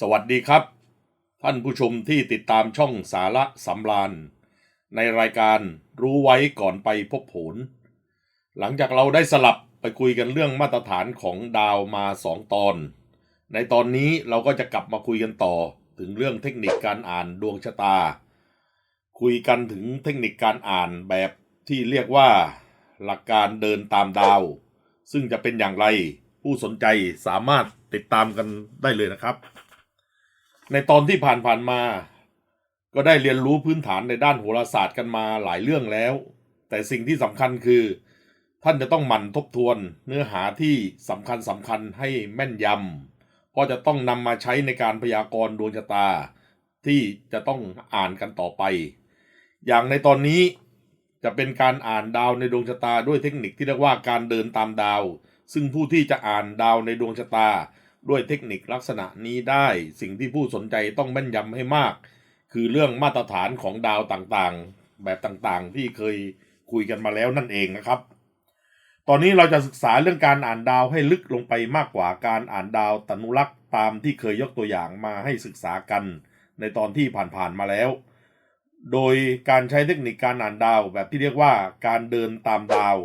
สวัสดีครับ ท่านผู้ชมที่ติดตามช่องสาระสำราญในรายการรู้ไว้ก่อนไปพบผล หลังจากเราได้สลับไปคุยกันเรื่องมาตรฐานของดาวมาสองตอน ในตอนนี้เราก็จะกลับมาคุยกันต่อถึงเรื่องเทคนิคการอ่านดวงชะตา คุยกันถึงเทคนิคการอ่านแบบที่เรียกว่าหลักการเดินตามดาว ซึ่งจะเป็นอย่างไรผู้สนใจสามารถติดตามกันได้เลยนะครับ ในตอนที่ผ่านๆมา ก็ได้เรียนรู้พื้นฐานในด้านโหราศาสตร์กันมาหลายเรื่องแล้ว แต่สิ่งที่สำคัญคือ ท่านจะต้องหมั่นทบทวนเนื้อหาที่สำคัญสำคัญให้แม่นยำเพราะจะต้องนำมาใช้ในการพยากรณ์ดวงชะตา ที่จะต้องอ่านกันต่อไป อย่างในตอนนี้จะเป็นการอ่านดาวในดวงชะตาด้วยเทคนิคที่เรียกว่าการเดินตามดาว ซึ่งผู้ที่จะอ่านดาวในดวงชะตา ด้วยเทคนิคลักษณะนี้ได้ สิ่งที่ผู้สนใจต้องแม่นยำให้มาก คือเรื่องมาตรฐานของดาวต่างๆ แบบต่างๆ ที่เคยคุยกันมาแล้วนั่นเองนะครับ ตอนนี้เราจะศึกษาเรื่องการอ่านดาวให้ลึกลงไปมากกว่าการอ่านดาวตนุรักษ์ตามที่เคยยกตัวอย่างมาให้ศึกษากันในตอนที่ผ่านๆมาแล้ว โดยการใช้เทคนิคการอ่านดาวแบบที่เรียกว่าการเดินตามดาว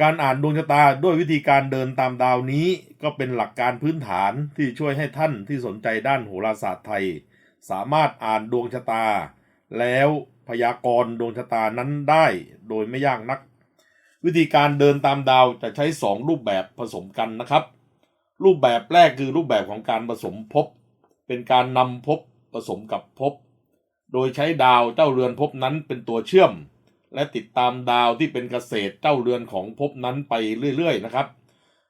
การอ่านดวงชะตาด้วยวิธีการเดินตามดาวนี้ ก็เป็นหลักการพื้นฐานที่ช่วยให้ท่านที่สนใจด้านโหราศาสตร์ไทย สามารถอ่านดวงชะตา แล้วพยากรณ์ดวงชะตานั้นได้โดยไม่ยากนัก วิธีการเดินตามดาวจะใช้ 2 รูปแบบผสมกันนะครับ รูปแบบแรกคือรูปแบบของการผสมภพเป็นการนำภพผสมกับภพโดยใช้ดาวเจ้าเรือนภพนั้นเป็นตัวเชื่อม และติดตามดาวที่เป็นเกษตรเจ้าเรือนของภพนั้นไปเรื่อย ๆ นะครับ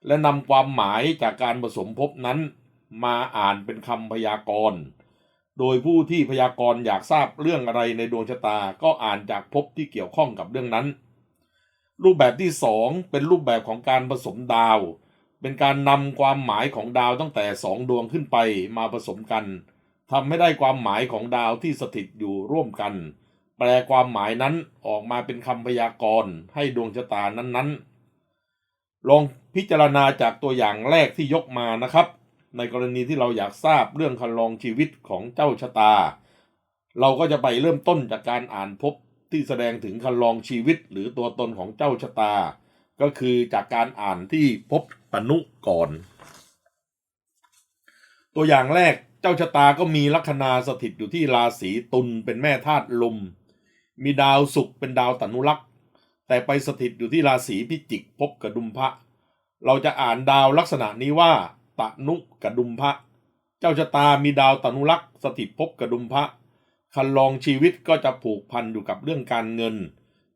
และนำความหมายจากการผสมภพนั้นมาอ่านเป็นคำพยากรณ์ โดยผู้ที่พยากรณ์อยากทราบเรื่องอะไรในดวงชะตาก็อ่านจากภพที่เกี่ยวข้องกับเรื่องนั้น รูปแบบที่สองเป็นรูปแบบของการผสมดาว เป็นการนำความหมายของดาวตั้งแต่สองดวงขึ้นไปมาผสมกันทำให้ได้ความหมายของดาวที่สถิตอยู่ร่วมกัน แปลความหมายนั้นออกมาเป็นคำพยากรณ์ให้ดวงชะตานั้นๆ ลองพิจารณาจากตัวอย่างแรกที่ยกมานะครับ ในกรณีที่เราอยากทราบเรื่องคันลองชีวิตของเจ้าชะตา เราก็จะไปเริ่มต้นจากการอ่านพบที่แสดงถึงคันลองชีวิตหรือตัวตนของเจ้าชะตา ก็คือจากการอ่านที่พบปนุก่อน ตัวอย่างแรกเจ้าชะตาก็มีลัคนาสถิตอยู่ที่ราศีตุลเป็นแม่ธาตุลม มีดาวศุกร์เป็นดาวตนุรักษ์ แต่ไปสถิตอยู่ที่ราศีพิจิกพบกระดุมพระเราจะอ่านดาวลักษณะนี้ว่าตนุกระดุมพระเจ้าชะตามีดาวตนุรักษ์สถิตพบกระดุมพระคันลองชีวิตก็จะผูกพันอยู่กับเรื่องการเงิน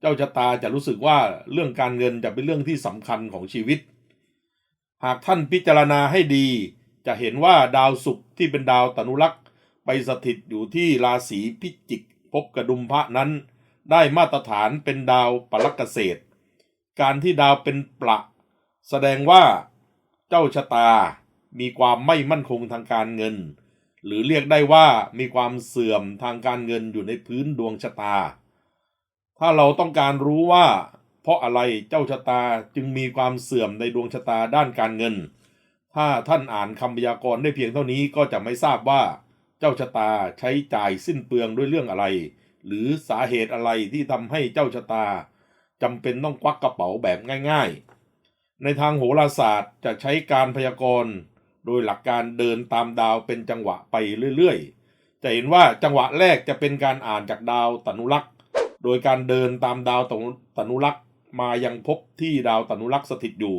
เจ้าชะตาจะรู้สึกว่าเรื่องการเงินจะเป็นเรื่องที่สำคัญของชีวิต หากท่านพิจารณาให้ดี จะเห็นว่าดาวศุกร์ที่เป็นดาวตนุรักษ์ไปสถิตอยู่ที่ราศีพิจิกพบกระดุมพระนั้น ได้มาตรฐานเป็นดาวปลักเกษตร การที่ดาวเป็นประ แสดงว่าเจ้าชะตามีความไม่มั่นคงทางการเงิน หรือเรียกได้ว่ามีความเสื่อมทางการเงินอยู่ในพื้นดวงชะตา ถ้าเราต้องการรู้ว่า เพราะอะไรเจ้าชะตาจึงมีความเสื่อมในดวงชะตาด้านการเงิน ถ้าท่านอ่านคำพยากรณ์ได้เพียงเท่านี้ก็จะไม่ทราบว่า เจ้าชะตาใช้จ่ายสิ้นเปลืองด้วยเรื่องอะไร หรือสาเหตุอะไรที่ทำให้เจ้าชะตาจำเป็นต้องควักกระเป๋าแบบง่าย ๆ ในทางโหราศาสตร์จะใช้การพยากรณ์โดยหลักการเดินตามดาวเป็นจังหวะไปเรื่อยๆ จะเห็นว่าจังหวะแรกจะเป็นการอ่านจากดาวตนุรักษ์โดยการเดินตามดาวตนุรักษ์มายังพบที่ดาวตนุรักษ์สถิตอยู่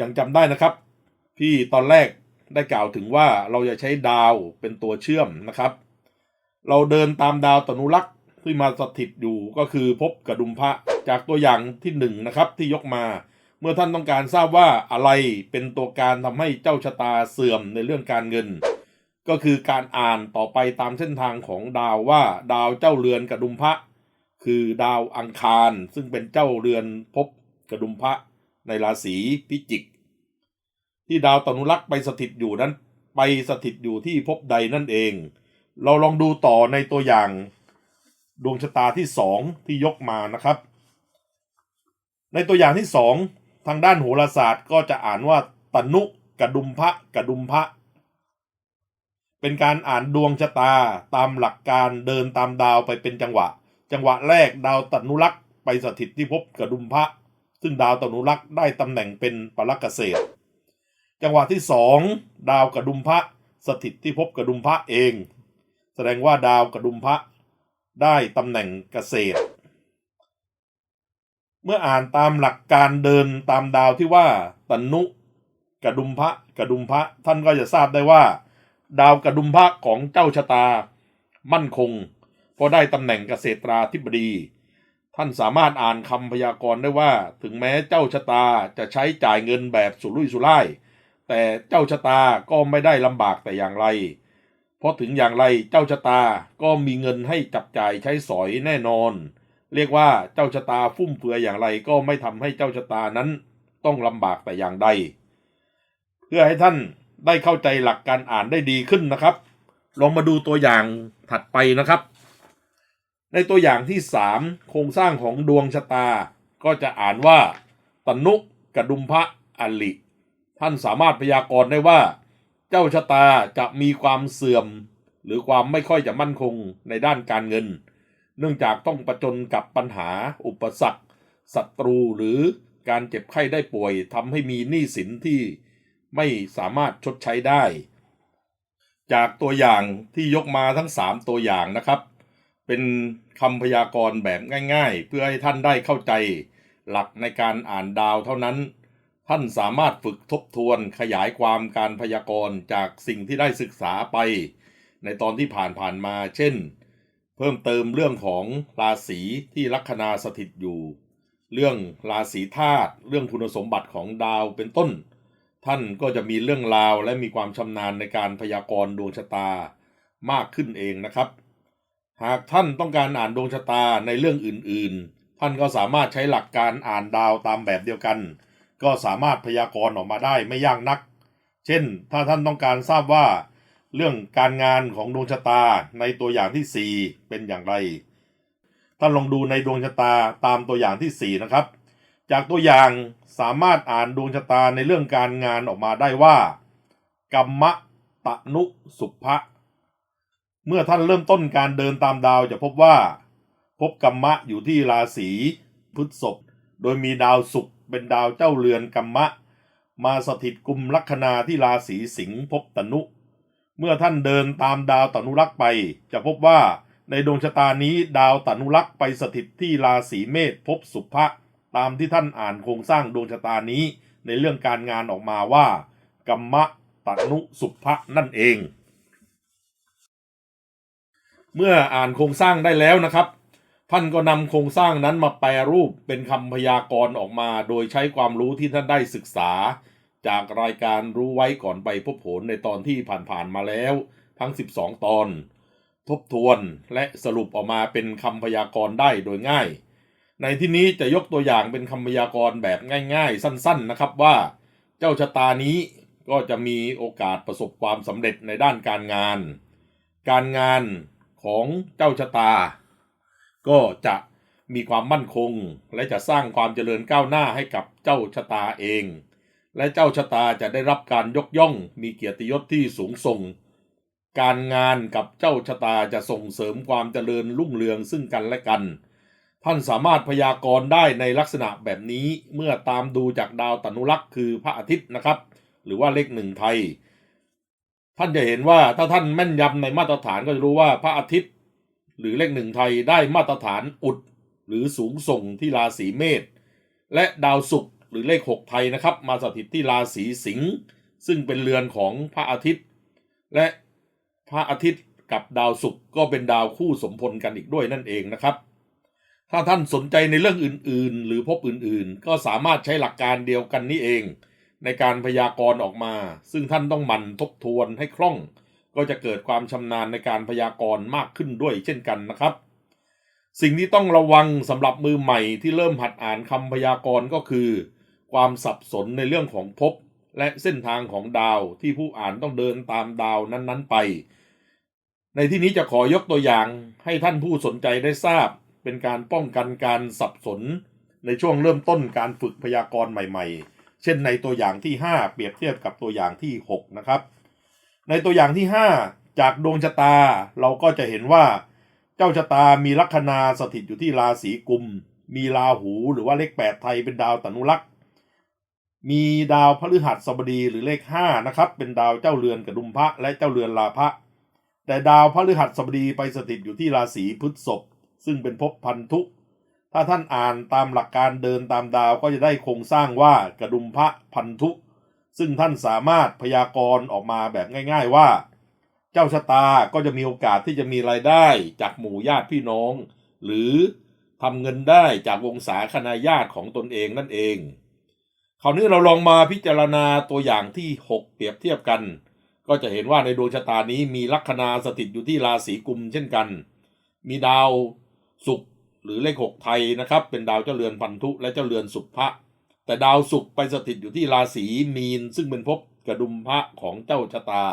ยังจำได้นะครับ ที่ตอนแรกได้กล่าวถึงว่าเราจะใช้ดาวเป็นตัวเชื่อมนะครับ เราเดินตามดาวตนุรักษ์ที่มาสถิตอยู่ก็คือพบกระดุมพระจากตัวอย่างที่หนึ่งนะครับที่ยกมา เมื่อท่านต้องการทราบว่าอะไรเป็นตัวการทำให้เจ้าชะตาเสื่อมในเรื่องการเงิน ก็คือการอ่านต่อไปตามเส้นทางของดาวว่าดาวเจ้าเรือนกระดุมพระคือดาวอังคาร ซึ่งเป็นเจ้าเรือนพบกระดุมพระในราศีพิจิก ที่ดาวตนุรักษ์ไปสถิตอยู่นั้นไปสถิตอยู่ที่ภพใดนั่นเอง เราลองดูต่อในตัวอย่างดวงชะตาที่สองที่ยกมานะครับ ในตัวอย่างที่สองทางด้านโหราศาสตร์ก็จะอ่านว่าตนุกระดุมพระกระดุมพระเป็นการอ่านดวงชะตาตามหลักการเดินตามดาวไปเป็นจังหวะ จังหวะแรกดาวตนุรักษ์ไปสถิตที่ภพกระดุมพระซึ่งดาวตนุรักษ์ได้ตำแหน่งเป็นปลักเกษตร จังหวะที่สองดาวกระดุมพระสถิตที่ภพกระดุมพระเอง แสดงว่าดาวกระดุมพระได้ตำแหน่งเกษตร เมื่ออ่านตามหลักการเดินตามดาวที่ว่าตนุกระดุมพระกระดุมพระท่านก็จะทราบได้ว่า ดาวกระดุมพระของเจ้าชะตา มั่นคงเพราะได้ตำแหน่งเกษตราธิบดี ท่านสามารถอ่านคำพยากรณ์ได้ว่า ถึงแม้เจ้าชะตาจะใช้จ่ายเงินแบบสุรุ่ยสุร่าย แต่เจ้าชะตาก็ไม่ได้ลำบากแต่อย่างไร เพราะถึงอย่างไรเจ้าชะตาก็มีเงินให้จับจ่ายใช้สอยแน่นอน เรียกว่าเจ้าชะตาฟุ่มเฟือยอย่างไรก็ไม่ทำให้เจ้าชะตานั้นต้องลำบากแต่อย่างใด เพื่อให้ท่านได้เข้าใจหลักการอ่านได้ดีขึ้นนะครับ ลองมาดูตัวอย่างถัดไปนะครับ ในตัวอย่างที่สามโครงสร้างของดวงชะตา ก็จะอ่านว่า ตนุกระดุมพระอลิ ท่านสามารถพยากรณ์ได้ว่า เจ้าชะตาจะมีความเสื่อม หรือความไม่ค่อยจะมั่นคงในด้านการเงิน เนื่องจากต้องประจนกับปัญหาอุปสรรคศัตรูหรือการเจ็บไข้ได้ป่วยทำให้มีหนี้สินที่ไม่สามารถชดใช้ได้ จากตัวอย่างที่ยกมาทั้ง 3 ตัวอย่างนะครับ เป็นคำพยากรณ์แบบง่าย ๆ เพื่อให้ท่านได้เข้าใจ หลักในการอ่านดาวเท่านั้น ท่านสามารถฝึกทบทวนขยายความการพยากรณ์จากสิ่งที่ได้ศึกษาไป ในตอนที่ผ่านๆมา เช่น เพิ่มเติมเรื่องของราศีที่ลัคนาสถิตอยู่ เรื่องราศีธาตุเรื่องคุณสมบัติของดาวเป็นต้น ท่านก็จะมีเรื่องราวและมีความชำนาญในการพยากรณ์ดวงชะตามากขึ้นเองนะครับ หากท่านต้องการอ่านดวงชะตาในเรื่องอื่นๆ ท่านก็สามารถใช้หลักการอ่านดาวตามแบบเดียวกัน ก็สามารถพยากรณ์ออกมาได้ไม่ยากนัก เช่น ถ้าท่านต้องการทราบว่า เรื่องการงานของดวงชะตาในตัวอย่างที่ 4 เป็นอย่างไร ท่านลองดูในดวงชะตาตามตัวอย่างที่ 4 นะครับ จากตัวอย่างสามารถอ่านดวงชะตาในเรื่องการงานออกมาได้ว่ากัมมะตะนุสุภะเมื่อท่านเริ่มต้นการเดินตามดาวจะพบว่า พบกัมมะอยู่ที่ราศีพฤษภโดยมีดาวศุกร์ เป็นดาวเจ้าเรือนกัมมะ มาสถิตกลุ่มลัคนาที่ราศีสิงห์ภพตนุ เมื่อท่านเดินตามดาวตนุรักษ์ไป จะพบว่าในดวงชะตานี้ดาวตนุรักษ์ไปสถิตที่ราศีเมษภพสุภะตามที่ท่านอ่านโครงสร้างดวงชะตานี้ในเรื่องการงานออกมาว่ากัมมะตนุสุภะนั่นเอง เมื่ออ่านโครงสร้างได้แล้วนะครับ ท่านก็นำโครงสร้างนั้นมาแปลรูปเป็นคำพยากรณ์ออกมา โดยใช้ความรู้ที่ท่านได้ศึกษา จากรายการรู้ไว้ก่อนไปพบผลในตอนที่ผ่านๆมาแล้ว ทั้ง 12 ตอน ทบทวนและสรุปออกมาเป็นคำพยากรณ์ได้โดยง่าย ในที่นี้จะยกตัวอย่างเป็นคำพยากรณ์แบบง่าย ๆ สั้น ๆ นะครับว่า เจ้าชะตานี้ก็จะมีโอกาสประสบความสำเร็จในด้านการงาน การงานของเจ้าชะตา ก็จะมีความมั่นคง และจะสร้างความเจริญก้าวหน้าให้กับเจ้าชะตาเอง และเจ้าชะตาจะได้รับการยกย่อง มีเกียรติยศที่สูงส่ง การงานกับเจ้าชะตาจะส่งเสริมความเจริญรุ่งเรืองซึ่งกันและกัน ท่านสามารถพยากรณ์ได้ในลักษณะแบบนี้เมื่อตามดูจากดาวตนุรักษ์คือพระอาทิตย์นะครับ หรือว่าเลขหนึ่งไทย ท่านจะเห็นว่าถ้าท่านแม่นยำในมาตรฐานก็จะรู้ว่าพระอาทิตย์ หรือเลขหนึ่งไทยได้มาตรฐานอุดหรือสูงส่งที่ราศีเมษและดาวศุกร์หรือเลขหกไทยนะครับ มาสถิตที่ราศีสิงห์ซึ่งเป็นเรือนของพระอาทิตย์ และพระอาทิตย์กับดาวศุกร์ก็เป็นดาวคู่สมพลกันอีกด้วยนั่นเองนะครับ ถ้าท่านสนใจในเรื่องอื่นๆ หรือพบอื่นๆ ก็สามารถใช้หลักการเดียวกันนี้เอง ในการพยากรณ์ออกมา ซึ่งท่านต้องหมั่นทบทวนให้คล่อง ก็จะเกิดความชำนาญในการพยากรณ์มากขึ้นด้วยเช่นกันนะครับ สิ่งที่ต้องระวังสำหรับมือใหม่ที่เริ่มหัดอ่านคำพยากรณ์ก็คือ ความสับสนในเรื่องของภพและเส้นทางของดาวที่ผู้อ่านต้องเดินตามดาวนั้นๆไป ในที่นี้จะขอยกตัวอย่างให้ท่านผู้สนใจได้ทราบ เป็นการป้องกันการสับสนในช่วงเริ่มต้นการฝึกพยากรณ์ใหม่ ๆ เช่นในตัวอย่างที่ 5 เปรียบเทียบกับตัวอย่างที่ 6 นะครับ ในตัวอย่างที่ 5 จากดวงชะตาเราก็จะเห็นว่า เจ้าชะตามีลัคนาสถิตอยู่ที่ราศีกุม มีราหูหรือว่าเลขแปดไทยเป็นดาวตนุรักษ์มีดาวพฤหัสบดีหรือเลขห้านะครับเป็นดาวเจ้าเรือนกระดุมพระและเจ้าเรือนลาภะแต่ดาวพฤหัสบดีไปสถิตอยู่ที่ราศีพฤษภซึ่งเป็นภพพันธุ ถ้าท่านอ่านตามหลักการเดินตามดาวก็จะได้โครงสร้างว่ากระดุมพระพันธุ ซึ่งท่านสามารถพยากรณ์ออกมาแบบง่าย ๆว่า เจ้าชะตาก็จะมีโอกาสที่จะมีรายได้จากหมู่ญาติพี่น้อง หรือทำเงินได้จากวงศาคณาญาติของตนเองนั่นเอง คราวนี้เราลองมาพิจารณาตัวอย่างที่ 6 เปรียบเทียบกัน ก็จะเห็นว่าในดวงชะตานี้มีลัคนาสถิตอยู่ที่ราศีกุมเช่นกัน มีดาวศุกร์หรือเลขหกไทยนะครับ เป็นดาวเจ้าเรือนพันธุและเจ้าเรือนสุภะ แต่ดาวศุกร์ไปสถิตอยู่ที่ราศีมีน ซึ่งเป็นภพกระดุมพระของเจ้าชะตา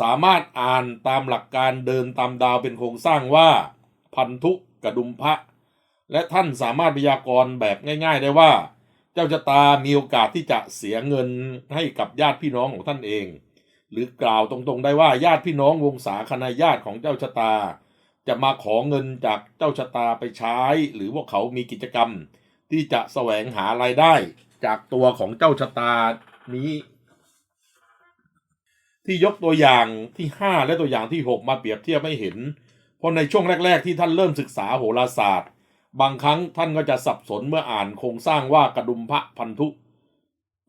สามารถอ่านตามหลักการเดินตามดาวเป็นโครงสร้างว่า พันธุกระดุมพระ และท่านสามารถพยากรณ์แบบง่าย ๆ ได้ว่า เจ้าชะตามีโอกาสที่จะเสียเงินให้กับญาติพี่น้องของท่านเอง หรือกล่าวตรงๆได้ว่าญาติพี่น้องวงศาคณาญาติของเจ้าชะตา จะมาขอเงินจากเจ้าชะตาไปใช้ หรือว่าเขามีกิจกรรม ที่จะแสวงหารายได้จากตัวของเจ้าชะตานี้ ที่ยกตัวอย่างที่ 5 และตัวอย่างที่ 6 มาเปรียบเทียบให้เห็น เพราะในช่วงแรก ๆ ที่ท่านเริ่มศึกษาโหราศาสตร์ บางครั้งท่านก็จะสับสนเมื่ออ่านโครงสร้างว่ากระดุมพระพันธุ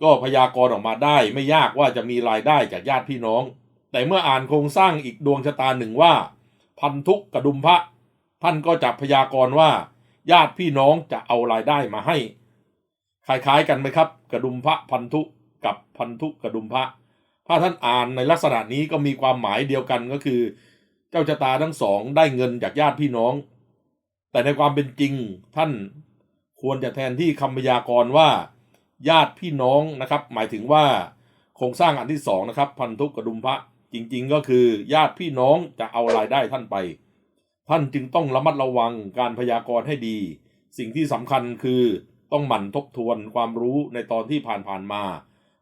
ก็พยากรณ์ออกมาได้ไม่ยากว่าจะมีรายได้จากญาติพี่น้อง แต่เมื่ออ่านโครงสร้างอีกดวงชะตาหนึ่งว่า พันธุกระดุมพระ ท่านก็จะพยากรณ์ว่า ญาติพี่น้องจะเอารายได้มาให้ คล้ายๆกันไหมครับ กระดุมพระพันธุกับพันธุกระดุมพระ ถ้าท่านอ่านในลักษณะนี้ก็มีความหมายเดียวกันก็คือ เจ้าชะตาทั้งสองได้เงินจากญาติพี่น้อง แต่ในความเป็นจริงท่านควรจะแทนที่คำพยากรณ์ว่า ญาติพี่น้องนะครับ หมายถึงว่าโครงสร้างอันที่สองนะครับ พันธุกระดุมพระจริง ๆ ก็คือญาติพี่น้องจะเอารายได้ท่านไป ท่านจึงต้องระมัดระวังการพยากรณ์ให้ดี สิ่งที่สำคัญคือต้องหมั่นทบทวนความรู้ในตอนที่ผ่านๆมา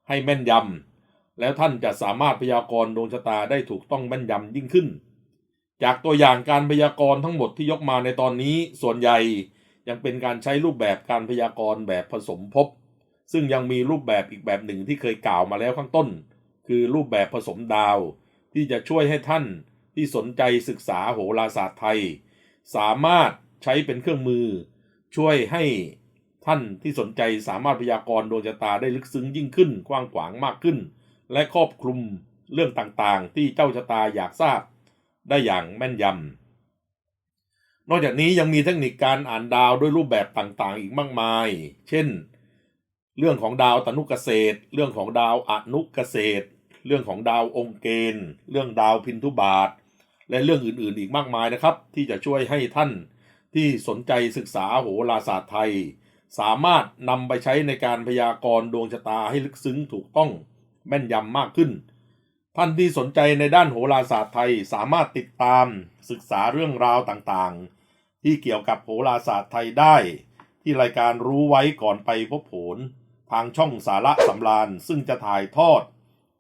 ให้แม่นยำแล้วท่านจะสามารถพยากรณ์ดวงชะตาได้ถูกต้องแม่นยำยิ่งขึ้น จากตัวอย่างการพยากรณ์ทั้งหมดที่ยกมาในตอนนี้ส่วนใหญ่ยังเป็นการใช้รูปแบบการพยากรณ์แบบผสมภพซึ่งยังมีรูปแบบอีกแบบหนึ่งที่เคยกล่าวมาแล้วข้างต้น คือรูปแบบผสมดาว ที่จะช่วยให้ท่าน ที่สนใจศึกษาโหราศาสตร์ไทย สามารถใช้เป็นเครื่องมือ ช่วยให้ท่านที่สนใจสามารถพยากรณ์ดวงชะตาได้ลึกซึ้งยิ่งขึ้น กว้างขวางมากขึ้น และครอบคลุมเรื่องต่างๆ ที่เจ้าชะตาอยากทราบ ได้อย่างแม่นยำนอกจากนี้ยังมีเทคนิคการอ่านดาวด้วยรูปแบบต่างๆ อีกมากมาย เช่น เรื่องของดาวตนุเกษตร เรื่องของดาวอนุเกษตร เรื่องของดาวองค์เกณฑ์ เรื่องดาวพินทุบาท และเรื่องอื่นๆอีกมากมายนะครับ ที่จะช่วยให้ท่านที่สนใจศึกษาโหราศาสตร์ไทย สามารถนำไปใช้ในการพยากรณ์ดวงชะตาให้ลึกซึ้งถูกต้องแม่นยำมากขึ้น ท่านที่สนใจในด้านโหราศาสตร์ไทยสามารถติดตามศึกษาเรื่องราวต่างๆ ที่เกี่ยวกับโหราศาสตร์ไทยได้ ที่รายการรู้ไว้ก่อนไปพบผลทางช่องสาระสำราญซึ่งจะถ่ายทอด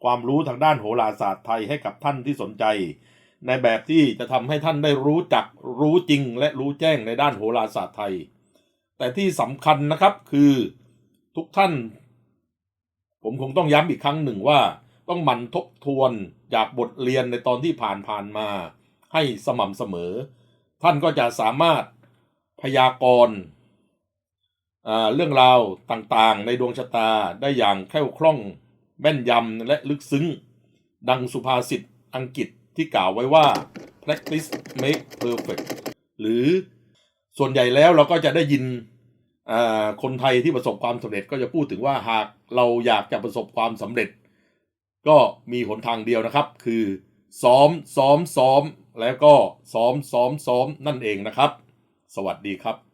ความรู้ทางด้านโหราศาสตร์ไทยให้กับท่านที่สนใจ ในแบบที่จะทำให้ท่านได้รู้จักรู้จริงและรู้แจ้งในด้านโหราศาสตร์ไทย แต่ที่สำคัญนะครับคือทุกท่าน ผมคงต้องย้ำอีกครั้งหนึ่งว่า ต้องหมั่นทบทวนจากบทเรียนในตอนที่ผ่านผ่านๆมา ให้สม่ำเสมอ ท่านก็จะสามารถพยากรณ์เรื่องราวต่างๆ ในดวงชะตาได้อย่างแคล่วคล่องแม่นยำและลึกซึ้ง ดังสุภาษิตอังกฤษ ที่กล่าวไว้ว่า practice make perfect หรือส่วนใหญ่แล้วเราก็จะได้ยินคนไทยที่ประสบความสำเร็จก็จะพูดถึงว่าหากเราอยากจะประสบความสำเร็จ ก็มีหนทางเดียวนะครับ คือซ้อมซ้อมซ้อมแล้วก็ซ้อมซ้อมซ้อมนั่นเองนะครับ สวัสดีครับ